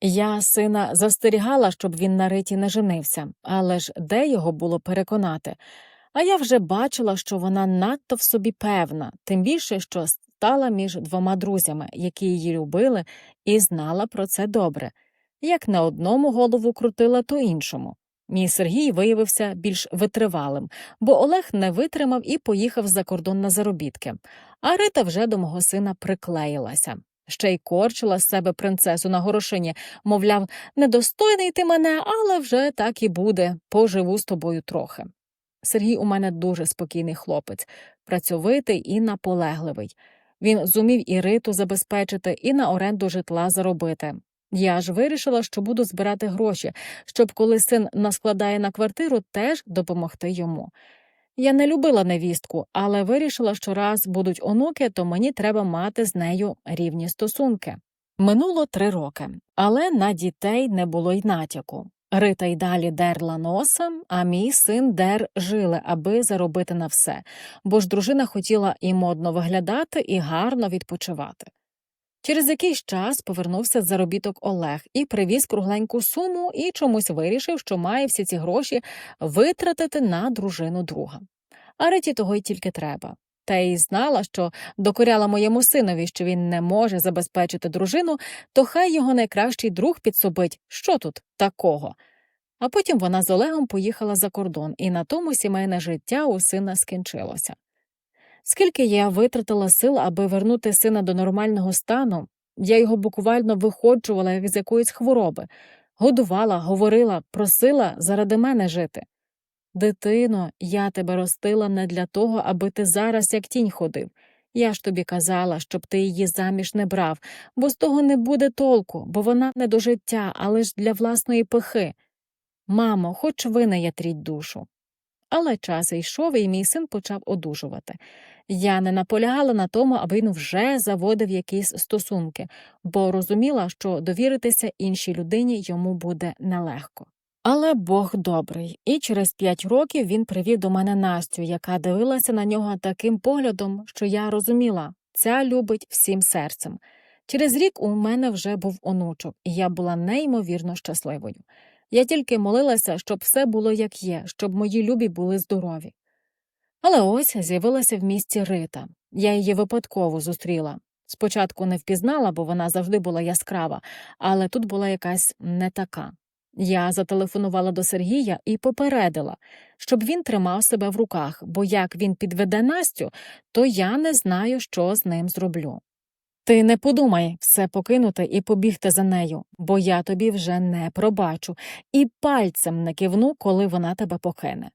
Я сина застерігала, щоб він на риті не женився, але ж де його було переконати? А я вже бачила, що вона надто в собі певна, тим більше, що стала між двома друзями, які її любили, і знала про це добре. Як на одному голову крутила, то іншому. Мій Сергій виявився більш витривалим, бо Олег не витримав і поїхав за кордон на заробітки. А Рита вже до мого сина приклеїлася. Ще й корчила з себе принцесу на горошині, мовляв, недостойний ти мене, але вже так і буде, поживу з тобою трохи. Сергій у мене дуже спокійний хлопець, працьовитий і наполегливий. Він зумів і риту забезпечити, і на оренду житла заробити. Я ж вирішила, що буду збирати гроші, щоб коли син наскладає на квартиру, теж допомогти йому. Я не любила невістку, але вирішила, що раз будуть онуки, то мені треба мати з нею рівні стосунки. Минуло три роки, але на дітей не було й натяку. Рита й далі дерла носа, а мій син дер жили, аби заробити на все, бо ж дружина хотіла і модно виглядати, і гарно відпочивати. Через якийсь час повернувся з заробіток Олег і привіз кругленьку суму і чомусь вирішив, що має всі ці гроші витратити на дружину друга. А Риті того й тільки треба. Та й знала, що докоряла моєму синові, що він не може забезпечити дружину, то хай його найкращий друг підсобить. Що тут такого? А потім вона з Олегом поїхала за кордон, і на тому сімейне життя у сина скінчилося. Скільки я витратила сил, аби вернути сина до нормального стану, я його буквально виходжувала з якоїсь хвороби, годувала, говорила, просила заради мене жити. Дитино, я тебе ростила не для того, аби ти зараз як тінь ходив. Я ж тобі казала, щоб ти її заміж не брав, бо з того не буде толку, бо вона не до життя, а лиш для власної пихи. Мамо, хоч ви ятріть душу. Але час йшов, і мій син почав одужувати. Я не наполягала на тому, аби він вже заводив якісь стосунки, бо розуміла, що довіритися іншій людині йому буде нелегко. Але Бог добрий, і через п'ять років він привів до мене Настю, яка дивилася на нього таким поглядом, що я розуміла, ця любить всім серцем. Через рік у мене вже був онучок, і я була неймовірно щасливою. Я тільки молилася, щоб все було як є, щоб мої любі були здорові. Але ось з'явилася в місті Рита. Я її випадково зустріла. Спочатку не впізнала, бо вона завжди була яскрава, але тут була якась не така. Я зателефонувала до Сергія і попередила, щоб він тримав себе в руках, бо як він підведе Настю, то я не знаю, що з ним зроблю. Ти не подумай все покинути і побігти за нею, бо я тобі вже не пробачу, і пальцем не кивну, коли вона тебе покине.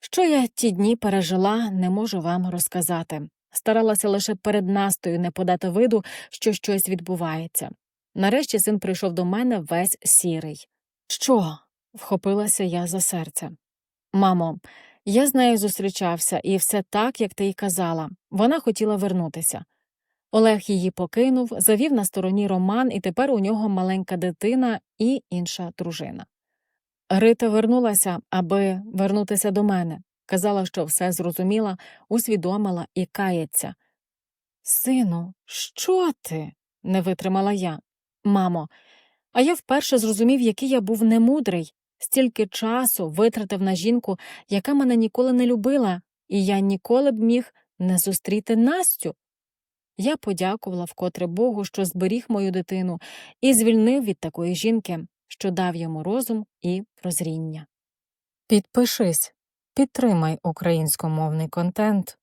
Що я ті дні пережила, не можу вам розказати. Старалася лише перед Настою не подати виду, що щось відбувається. Нарешті син прийшов до мене весь сірий. Що? вхопилася я за серце. Мамо, я з нею зустрічався, і все так, як ти й казала. Вона хотіла вернутися. Олег її покинув, завів на стороні роман, і тепер у нього маленька дитина і інша дружина. Рита вернулася, аби вернутися до мене. Казала, що все зрозуміла, усвідомила і кається. Сину, що ти? не витримала я. Мамо, а я вперше зрозумів, який я був немудрий, стільки часу витратив на жінку, яка мене ніколи не любила, і я ніколи б міг не зустріти Настю. Я подякувала вкотре Богу, що зберіг мою дитину і звільнив від такої жінки, що дав йому розум і прозріння. Підпишись, підтримай українськомовний контент.